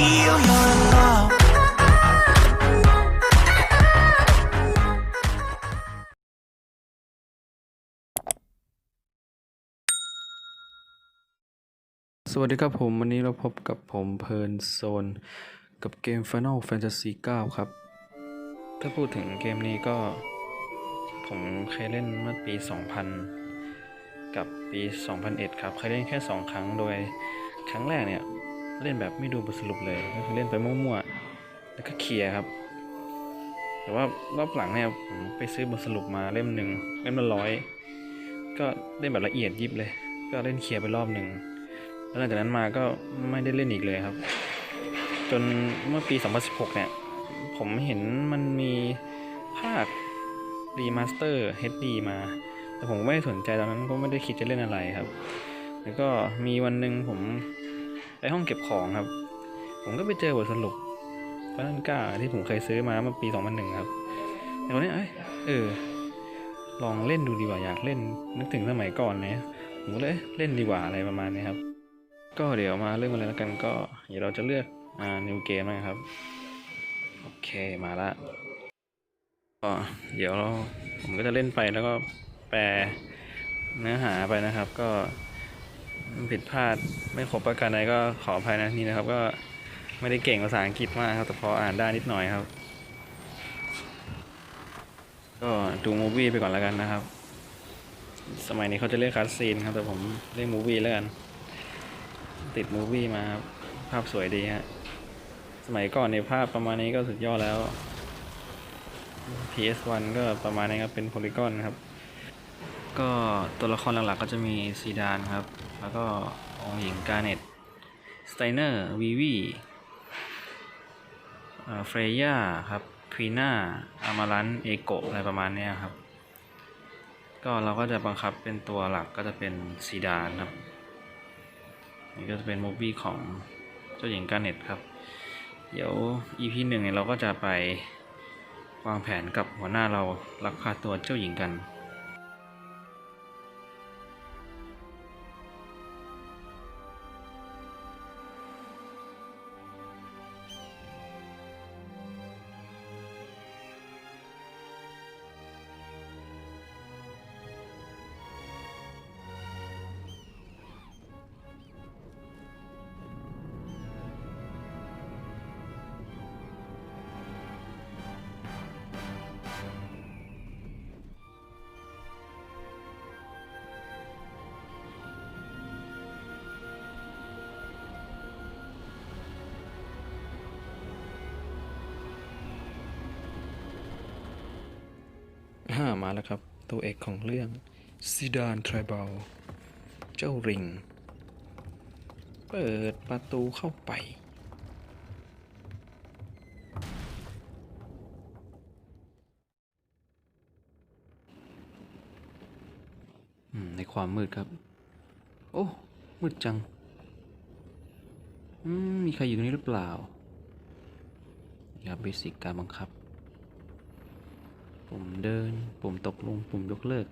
feel your love. สวัสดีครับผม วันนี้เราพบกับผมเพลินโซน กับเกม Final Fantasy 9 ครับ ถ้าพูดถึงเกมนี้ก็ ผมเคยเล่นเมื่อปี 2000 กับปี 2001 ครับ เคยเล่นแค่ 2 ครั้งโดยครั้งแรกเนี่ย เล่นแบบไม่ดูบทสรุปเลยก็คือเล่นไปมั่วๆแล้วก็เคลียร์ครับ แต่ว่ารอบหลังเนี่ยผมไปซื้อบทสรุปมาเล่มหนึ่งเล่มละร้อยก็เล่นแบบละเอียดยิบเลย ก็เล่นเคลียร์ไปรอบหนึ่งแล้วหลังจากนั้นมาก็ไม่ได้เล่นอีกเลยครับ จนเมื่อปี 2016 เนี่ย ผมเห็นมันมีภาครีมาสเตอร์ HD มา แต่ผมไม่ได้สนใจตอนนั้นก็ไม่ได้คิดจะเล่นอะไรครับ แล้วก็มีวันหนึ่งผม ไปห้องเก็บของครับ ผมก็ไปเจอบทสรุปฟันนันก้าที่ผมเคยซื้อมาเมื่อปี 2001 ครับแต่วันนี้เออ ลองเล่นดูดีกว่าอยากเล่นนึกถึงสมัยก่อนเนี่ยผมก็เลยเล่นดีกว่าอะไรประมาณนี้ครับ ก็เดี๋ยวมาเริ่มกันเลยแล้วกันก็เดี๋ยวเราจะเลือกอ่า new game นะครับ โอเคมาละก็เดี๋ยวเราผมก็จะเล่นไปแล้วก็แปลเนื้อหาไปนะครับ ก็ ผิดพลาดไม่ครบประการใดก็ขออภัยนะนี่นะครับ ก็ไม่ได้เก่งภาษาอังกฤษมากครับ แต่พออ่านได้นิดหน่อยครับ ก็ดูมูวี่ไปก่อนแล้วกันนะครับ สมัยนี้เขาจะเรียกคัสซีนครับ แต่ผมเรียกมูวี่แล้วกัน ติดมูวี่มาครับภาพสวยดีฮะสมัยก่อนในภาพประมาณนี้ก็สุดยอดแล้ว PS1 ก็ประมาณนี้ครับเป็นโพลีกอนครับ ก็ตัวละครหลักๆก็จะมีซีดานครับ แล้วก็องหญิงกาเน็ตสไตเนอร์วีวีเฟรย่าครับควีน่าอามารันเอโกอะไรประมาณนี้ครับ ก็เราก็จะบังคับเป็นตัวหลักก็จะเป็นซีดานครับนี่ก็จะเป็นมูฟวี่ของเจ้าหญิงกาเน็ตครับ เดี๋ยว EP หนึ่งเนี่ยเราก็จะไปวางแผนกับหัวหน้าเราลักพาตัวเจ้าหญิงกัน มาแล้วครับ ตัวเอกของเรื่องซิดานทริบ a ลเจ้าริง เปิดประตูเข้าไปในความมืดครับ โอ้ มืดจังมีใครอยู่ตรงนี้หรือเปล่าครับเบสิกการบังคับ ปุ่มเดิน ปุ่มตกลง ปุ่มยกเลิก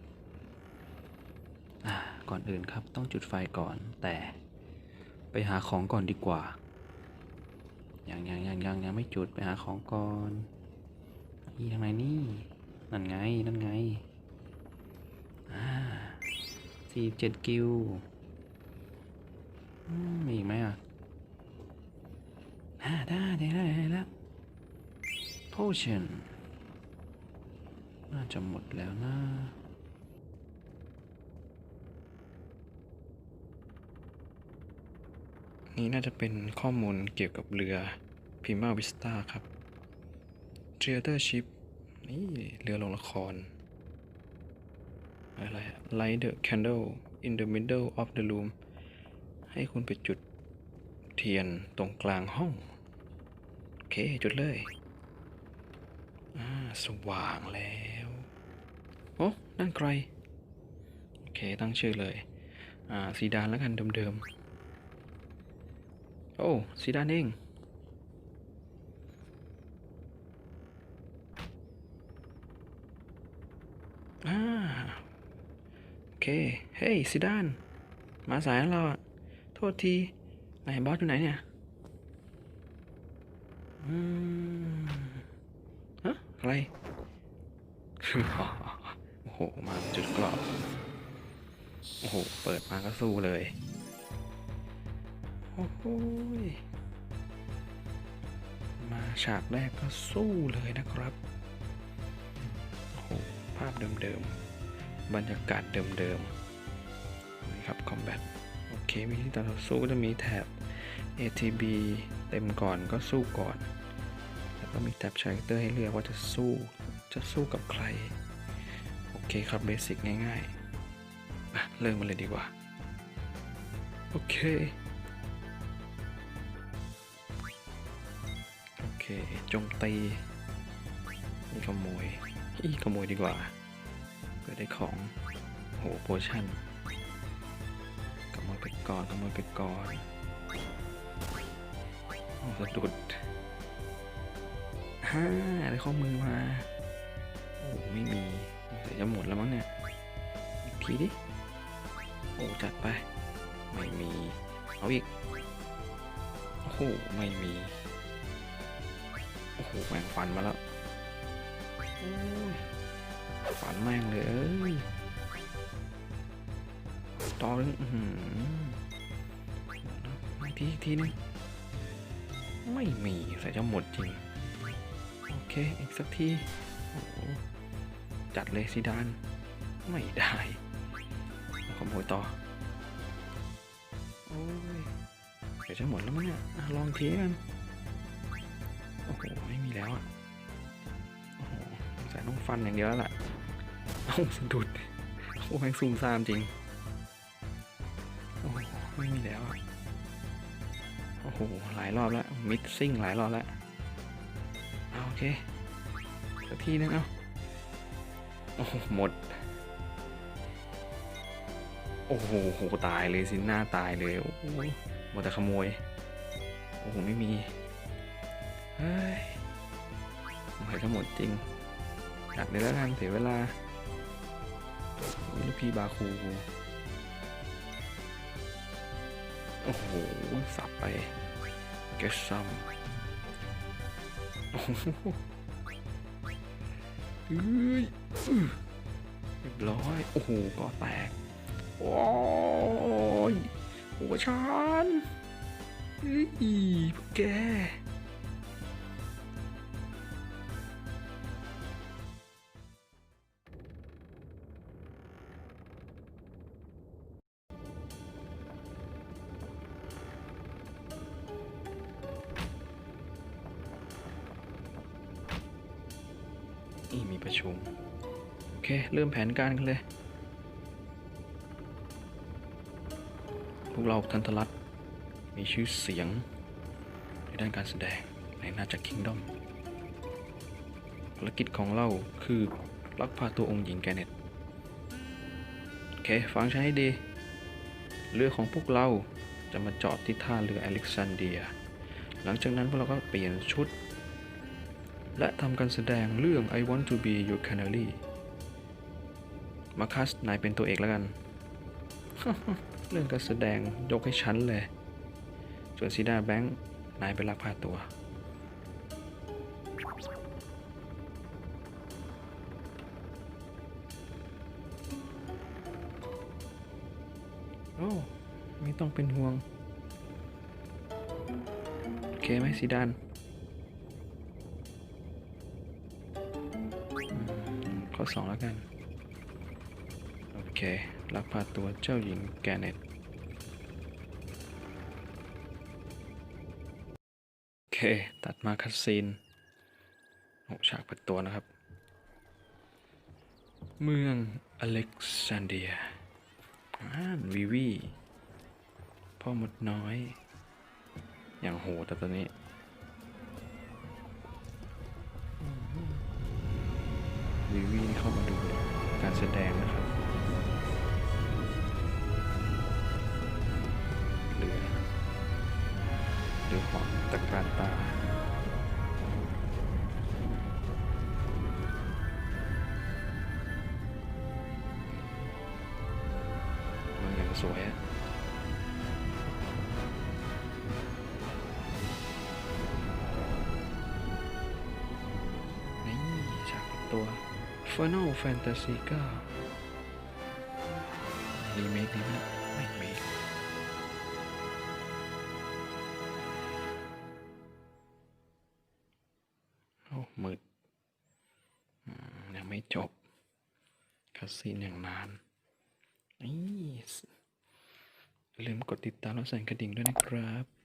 ก่อนอื่นครับต้องจุดไฟก่อน แต่ไปหาของก่อนดีกว่ายังยังยังยังยังไม่จุดไปหาของก่อนนี่ทางไหนนี่ นั่นไง นั่นไงอ่าสี่เจ็ดกิวมีอีกไหมอะได้ได้ได้ได้แล้ว potion น่าจะหมดแล้วนะนี่น่าจะเป็นข้อมูลเกี่ยวกับเรือพิมาวิสตาครับ Theater Ship นี่เรือลงละคร อะไร Light the candle in the middle of the room ให้คุณไปจุดเทียนตรงกลางห้อง โอเค จุดเลย อ่า สว่างแล้ว นั่นใคร โอเค ตั้งชื่อเลย อ่าซีดานแล้วกันเดิมๆ โอ้ซีดานเองอาโอเค เฮ้ยซีดาน มาสายแล้วเราอะโทษที ไหนบอสอยู่ไหนเนี่ย อืมฮะอะไร โอ้โห มาจุดกรอบ โอ้โห เปิดมาก็สู้เลย โอ้โหยมาฉากแรกก็สู้เลยนะครับ โอ้โห ภาพเดิมๆ บรรยากาศเดิมๆ นี่ครับคอมแบทโอเค วิธีต่อสู้ก็จะมีแท็บ ATB เต็มก่อนก็สู้ก่อน แล้วก็มีแท็บชาร์เตอร์ให้เลือกว่าจะสู้ จะสู้กับใคร เคครับเบสิกง่ายๆอะเริ่มมาเลยดีกว่า โอเค โอเคโจมตีนี่ขโมยอีขโมยดีกว่าเพื่อได้ของโหโพชั่นขโมยไปก่อนขโมยไปก่อนโอ้สะดุดฮ่าได้ข้อมือมาโอ้ไม่มี จะหมดแล้วมั้งเนี่ยอีกทีดิ โอ้ จัดไป ไม่มี เอาอีก โอ้โห ไม่มี โอ้โหแม่งฟันมาแล้วฟันแม่งเลยเอ้ยต่อนึงไม่ทีอีกทีนึง ไม่มีใส่จะหมดจริง โอเค อีกสักทีโอ้ จัดเลยซีดาน ไม่ได้ขโมยต่อ โอ้ยเดี๋ยวจะหมดแล้วมั้งเนี่ยลองเทีกันโอ้โห ไม่มีแล้วอะ โอ้โหใส่ต้องฟันอย่างเดียวแล้วแหละเอาสะดุดโอ้แม่งซูมซามจริง โอ้โห ไม่มีแล้วอะ โอ้โห หลายรอบแล้ว มิดซิ่งหลายรอบแล้ว เอาโอเคสักทีนึงเอา โอ้หมด โอ้โหตายเลยสิหน้าตายเลย โอ้โหมดแต่ขโมย โอ้โห ไม่มี เฮ้ยสงสัยจะหมดจริงจัดเลยแล้วกันเสียเวลาลูกพี่บาคูกูโอ้โห สับไป เกสซัมโอ้โห เฮ้ยเรียบร้อย โอ้โห ก็แตก โอ้ยหัวฉันเฮ้ยพวกแก นี่มีประชุม โอเค เริ่มแผนการกันเลย พวกเราทันทรัตมีชื่อเสียง ในด้านการแสดงในนาจักรคิงดอมภารกิจของเราคือลักพาตัวองค์หญิงแกเน็ตโอเค ฟังฉันให้ดี เรือของพวกเราจะมาจอดที่ท่าเรืออเล็กซานเดีย หลังจากนั้นพวกเราก็เปลี่ยนชุด และทำการแสดงเรื่อง I Want to Be Your Canary มาคัสนายเป็นตัวเอกแล้วกัน เรื่องการแสดงยกให้ฉันเลย ส่วนซีดาแบงค์นายเป็นลักพาตัว โอ้ ไม่ต้องเป็นห่วง โอเคไหมซีดาน สองแล้วกัน โอเค ลักพาตัวเจ้าหญิงแกเน็ตโอเค ตัดมาคัสซีนโอ้ฉากเปิดตัวนะครับ เมืองอเล็กซานเดียอ่านวีวีพ่อมดน้อย อย่างโหดแต่ตอนนี้ วีวีเข้ามาดูการแสดงนะครับเรือเรือขอตะการตา Final Fantasy 9รีเมคดีไหมไม่เมคโอ้มืดยังไม่จบคัสซีนอย่างนานนี่ลืมกดติดตามและสั่นกระดิ่งด้วยนะครับ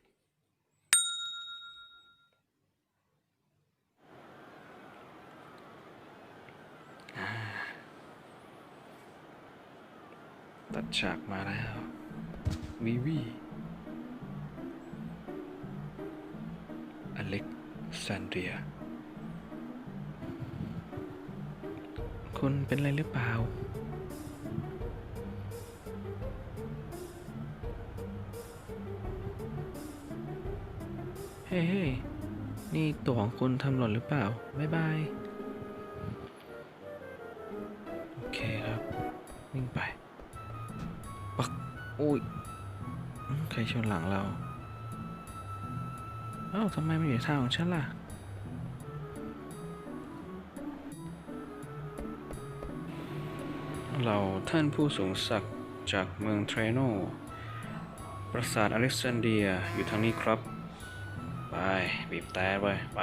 ตัดฉากมาแล้ววีวีอเล็กซานเดีย คุณเป็นอะไรหรือเปล่า เฮ้เฮ้นี่ตัวของคุณทำหล่นหรือเปล่า บ๊ายบาย ชนหลังเรา เอ้าทำไมไม่อยู่ทางของฉันล่ะ เราท่านผู้สูงศักดิ์จากเมืองเทรโน ปราสาทอเล็กซานเดียอยู่ทางนี้ครับ ไป บีบแต่ไป ไป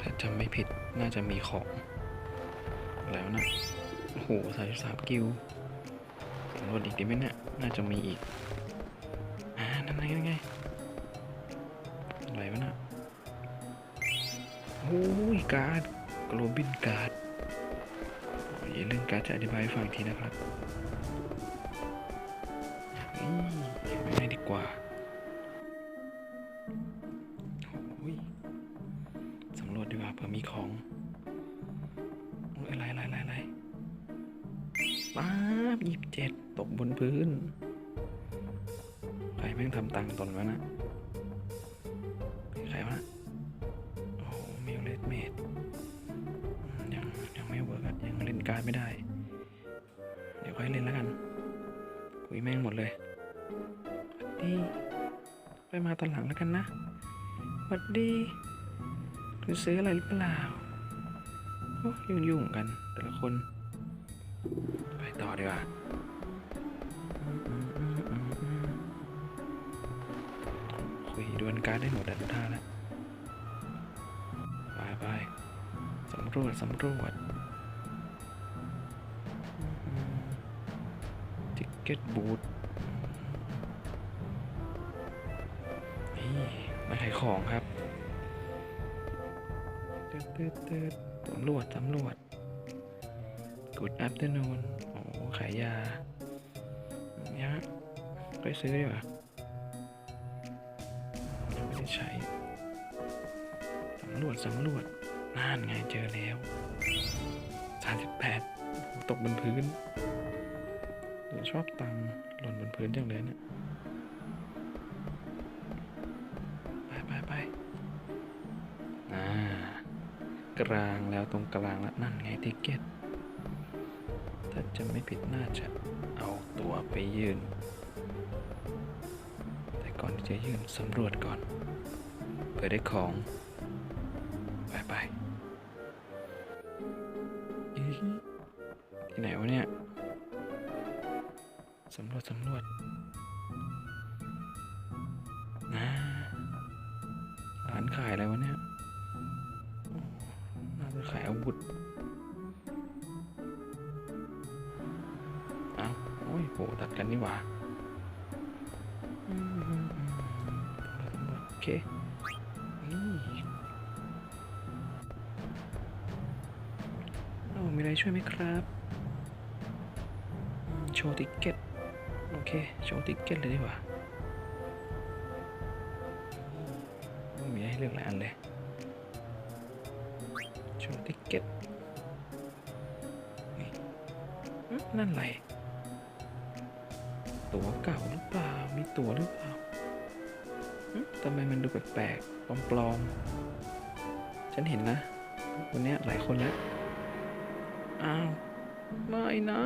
ถ้าจำไม่ผิดน่าจะมีของ แล้วนะ โอ้โหสายสามกิวสำรวจอีกดีไหมเนี่ย น่าจะมีอีก อ่า นั่นไงนั่นไงอะไรวะนะโอ้ย การ์ด โกลบินการ์ดอ๋ออย่าเรื่องการ์ดจะอธิบายฟังทีนะครับ การไม่ได้ เดี๋ยวค่อยเล่นแล้วกันคุยแม่งหมดเลยหวัดดีไปมาตอนหลังแล้วกันนะหวัดดีคุณซื้ออะไรหรือเปล่าโอ้ยุ่งยุ่งๆกัน แต่ละคน ไปต่อดีกว่าคุยดวลการได้หมดแล้วกท่าแล้วไปไปสำรวจสำรวจ กเก็ตบูธนี่มาขายของครับตืดตืดตืดสำรวจสำรวจ Good afternoon โอ้ขายยาเนี่ยไปซื้อดีกว่ายังไม่ได้ใช้สำรวจสำรวจน่านไงเจอแล้ว 38 ตกบนพื้น ชอบตังหล่นบนพื้นจังเลยเนะี่ยไปไปไปอ่ากลางแล้วตรงกลางล้วนั่นไงติเก็ตถ้าจะไม่ผิดน่าจะเอาตัวไปยืน แต่ก่อนที่จะยืนสำรวจก่อนเผื่อได้ของ ไปไปที่ไหนวะเนี่ย สำรวจสำรวจนะร้านขายอะไรวะเนี่ยโอ้น่าจะขายอาวุธเอาโอ้ยโหตัดกันนี่หว่าโอเคนี่เอามีอะไรช่วยไหมครับ โชว์ติกเก็ต เคโชว์ติ๊กเก็ตเลยดีกว่าอืมมีให้เลือกหลายอันเลยโชว์ติกเก็ตนี่นั่นอะไรตั๋วเก่าหรือเปล่า มีตั๋วหรือเปล่าทำไมมันดูแปลกๆปลอมๆ ฉันเห็นนะ วันนี้หลายคนแล้ว อ้าว ไม่นะ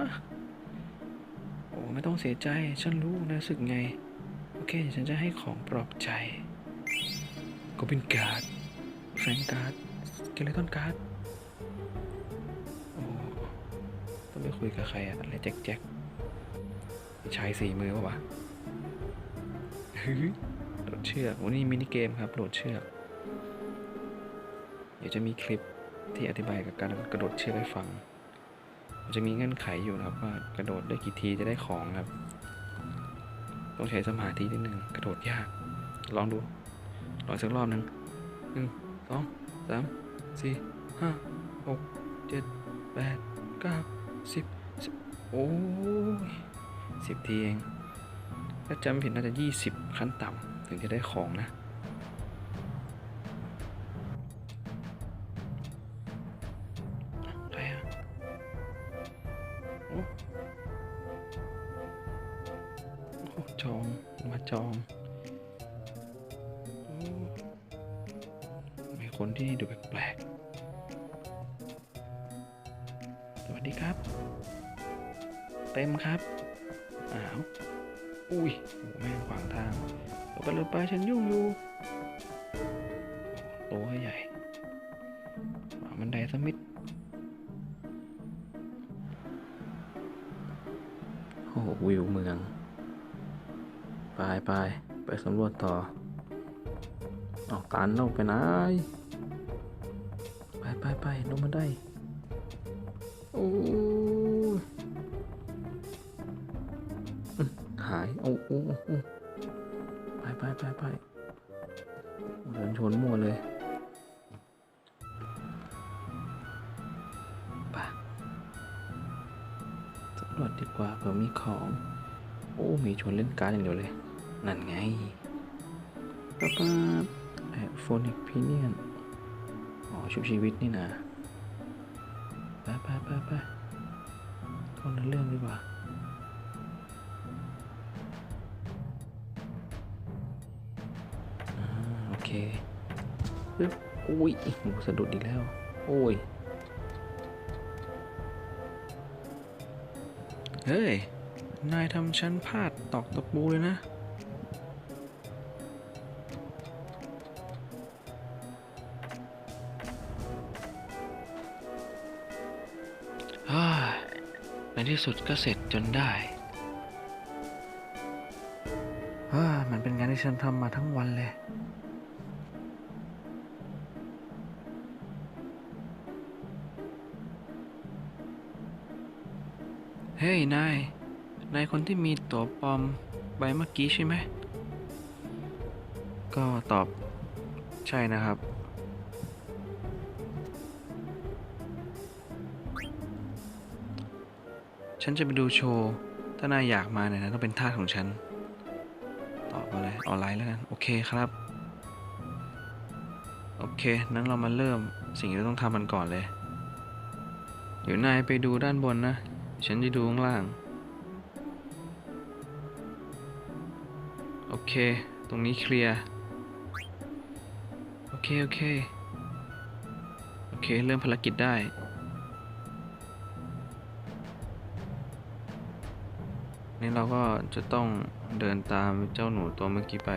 ไม่ต้องเสียใจ ฉันรู้นะสึกไง โอเค ฉันจะให้ของปลอบใจก็เป็นการ์ดแฟนการ์ดเกเลตอนการ์ดโอ้ต้องไปคุยกับใครอะอะไรแจ็คแจ็คชายสี่มือปะวะฮึโหลดเชือกวันนี้มินิเกมครับ โหลดเชือก เดี๋ยวจะมีคลิปที่อธิบายกับการกระโดดเชือกให้ฟัง จะมีเงื่อนไขอยู่นะครับว่ากระโดดได้กี่ทีจะได้ของครับ ต้องใช้สมาธินิดนึงกระโดดยาก ลองดู ลองสักรอบหนึ่งหนึ่งสองสามสี่ห้าหกเจ็ดแปดเก้าสิบสิบโอ้ยสิบทีเอง ถ้าจำผิดน่าจะยี่สิบขั้นต่ำถึงจะได้ของนะ คนที่ดูแปลกๆ สวัสดีครับ เต็มครับ อ้าว อุ้ยโอ้แม่งขวางทางเราไปเลยไปฉันยุ่งอยู่โอ้โตใหญ่ขวางบันไดสมิดโอ้โหวิวเมือง ไปไปไปสำรวจต่อออกตันเราไปไหน ไปไปไปลงมาได้โอ้หายโอ้โอ้ไปไปไปไปเดินชนมั่วเลยไปสำรวจดีกว่าเผื่อมีของ โอ้มีชวนเล่นการ์ดอย่างเดียวเลย นั่นไงป๊าป๊าแอดโฟนิกพีเนียน ชุบชีวิตนี่นะไปไปไปไปคนละเรื่องดีกว่าโอเคปึ๊บอุ้ยโหสะดุดอีกแล้ว โอ้ย เฮ้ย นายทำฉันพลาดตอกตะปูเลยนะ ที่สุดก็เสร็จจนได้ฮ่ามันเป็นงานที่ฉันทำมาทั้งวันเลยเฮ้ย นาย นายคนที่มีตั๋วปลอมใบเมื่อกี้ใช่ไหม ก็ตอบใช่นะครับ ฉันจะไปดูโชว์ ถ้านายอยากมาเนี่ยนะต้องเป็นทาสของฉัน ตอบอะไรออนไลน์แล้วกัน โอเคครับ โอเค นั้นเรามาเริ่มสิ่งที่เราต้องทำมันก่อนเลย เดี๋ยวนายไปดูด้านบนนะ ฉันจะดูข้างล่าง โอเค ตรงนี้เคลียร์ โอเค โอเค โอเค เริ่มภารกิจได้ เราก็จะต้องเดินตามเจ้าหนูตัวเมื่อกี้ไป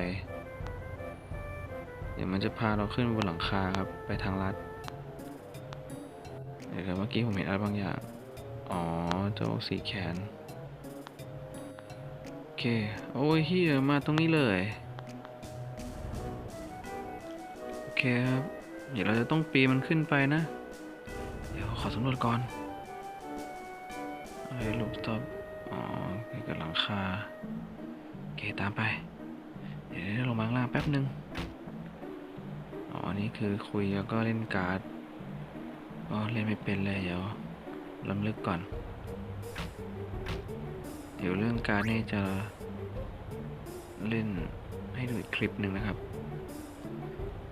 เดี๋ยวมันจะพาเราขึ้นบนหลังคาครับ ไปทางลัด เดี๋ยวเมื่อกี้ผมเห็นอะไรบางอย่าง อ๋อ เจ้าสีแขน โอเค โอ้ยเฮียมาตรงนี้เลย โอเคครับ เดี๋ยวเราจะต้องปีมันขึ้นไปนะ เดี๋ยวขอสำรวจก่อนไอ้ลูกตอบ อ๋อเกี่ยวกับหลังคาโอเคตามไป เดี๋ยวลงมาข้างล่างแป๊บนึงอ๋อนี่คือคุยแล้วก็เล่นการ์ดอ๋อเล่นไม่เป็นเลยเดี๋ยวลำลึกก่อน เดี๋ยวเรื่องการ์ดนี่จะเล่นให้ดูอีกคลิปหนึ่งนะครับ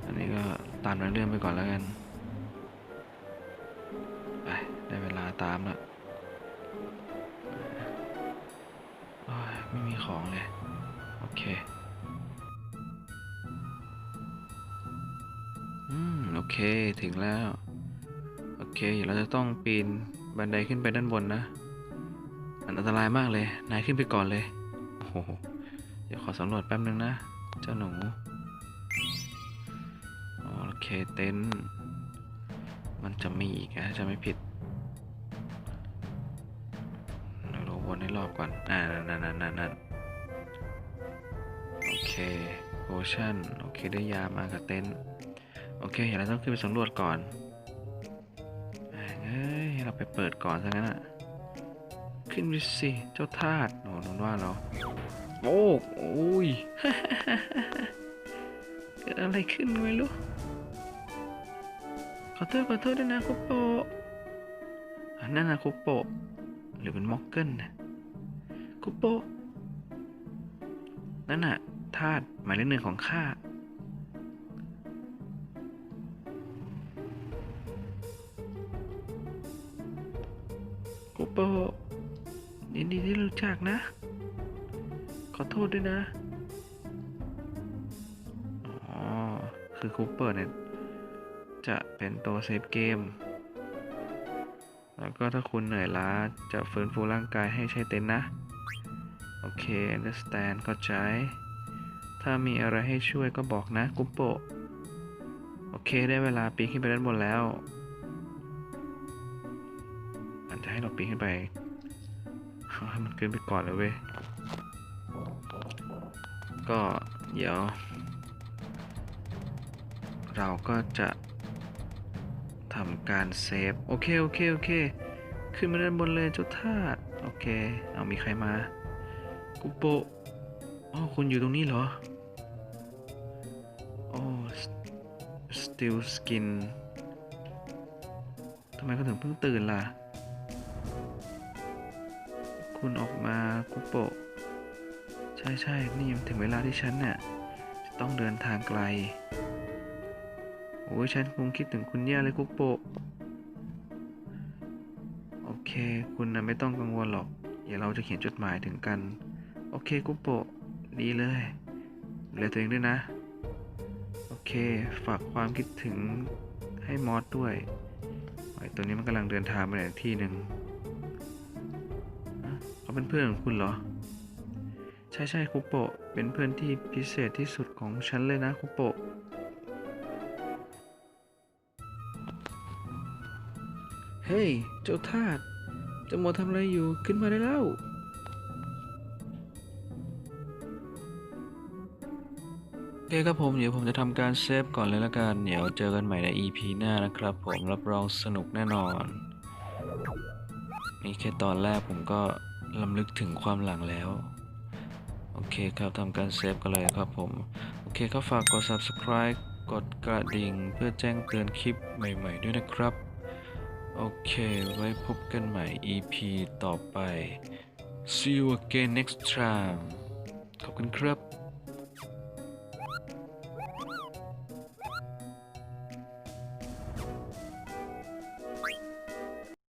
อันนี้ก็ตามเรื่องไปก่อนแล้วกัน ไป ได้เวลาตามแล้ว ของเลย โอเค อืม โอเค ถึงแล้ว โอเค เดี๋ยวเราจะต้องปีนบันไดขึ้นไปด้านบนนะ มันอันตรายมากเลย นายขึ้นไปก่อนเลย โอ้โห เดี๋ยวขอสำรวจแป๊บนึงนะ เจ้าหนู โอเค เต็นท์มันจะมีอีกนะถ้าจะไม่ผิดเดี๋ยวเราวนให้รอบก่อน อ่านั่นนั่นนั่นนั่น โอเคโพชั่น โอเค ได้ยามากับเต็นโอเคเดี๋ยวเรต้องขึ้นไปสำรวจก่อนแม่งเอ้ยเราไปเปิดก่อนซะงั้นอะขึ้นไปสิ เจ้าทาสโหนนว่าเรา โอ้โอ้ยเกิดอะไรขึ้นไม่รู้ ขอโทษขอโทษด้วยนะคุปโปอันนั่นนะคุปโป หรือเป็นม็อกเกิลนะคุปโป นั่นน่ะ ทาสหมายเลขหนึ่งของข้าคุปโปยินดีที่รู้จักนะ ขอโทษด้วยนะ อ๋อ คือคูเปอร์เนี่ย จะเป็นตัวเซฟเกม แล้วก็ถ้าคุณเหนื่อยล้าจะฟื้นฟูร่างกายให้ใช้เต็นนะ โอเค understand เข้าใจ ถ้ามีอะไรให้ช่วยก็บอกนะกุปโปะโอเคได้เวลาปีนขึ้นไปด้านบนแล้วมันจะให้เราปีนขึ้นไปให้มันขึ้นไปก่อนเลยเว้ย ก็เดี๋ยว เราก็จะทำการเซฟ โอเค โอเค โอเค ขึ้นมาด้านบนเลยเจ้าทาสโอเค เอามีใครมา กุโปะอ๋อคุณอยู่ตรงนี้เหรอ still skin ทำไมเขาถึงเพิ่งตื่นล่ะ คุณออกมากุโปะ ใช่ใช่นี่มันถึงเวลาที่ฉันเนี่ยจะต้องเดินทางไกล โอ้ยฉันคงคิดถึงคุณแย่เลยกุ๊กโปะ โอเค คุณนะไม่ต้องกังวลหรอก เดี๋ยวเราจะเขียนจดหมายถึงกัน โอเคกุ๊กโปะ ดีเลยดูแลตัวเองด้วยนะ เค ฝากความคิดถึงให้มอสด้วยไอ้ตัวนี้มันกำลังเดินทางไปไหนที่หนึ่งเขาเป็นเพื่อนของคุณเหรอ ใช่ใช่คุปโปะ เป็นเพื่อนที่พิเศษที่สุดของฉันเลยนะคุปโปะ เฮ้ย เจ้าทาสจะมัวทำอะไรอยู่ขึ้นมาได้แล้ว โอเคครับผมเดี๋ยวผมจะทำการเซฟก่อนเลยละกัน เดี๋ยวเจอกันใหม่ใน EP หน้านะครับผมรับรองสนุกแน่นอน นี่แค่ตอนแรกผมก็ลำลึกถึงความหลังแล้ว โอเคครับทำการเซฟกันเลยครับผม โอเคก็ฝากกด subscribe กดกระดิ่งเพื่อแจ้งเตือนคลิปใหม่ ๆ ด้วยนะครับ โอเค ไว้พบกันใหม่ EP ต่อไป See you again next time ขอบคุณครับ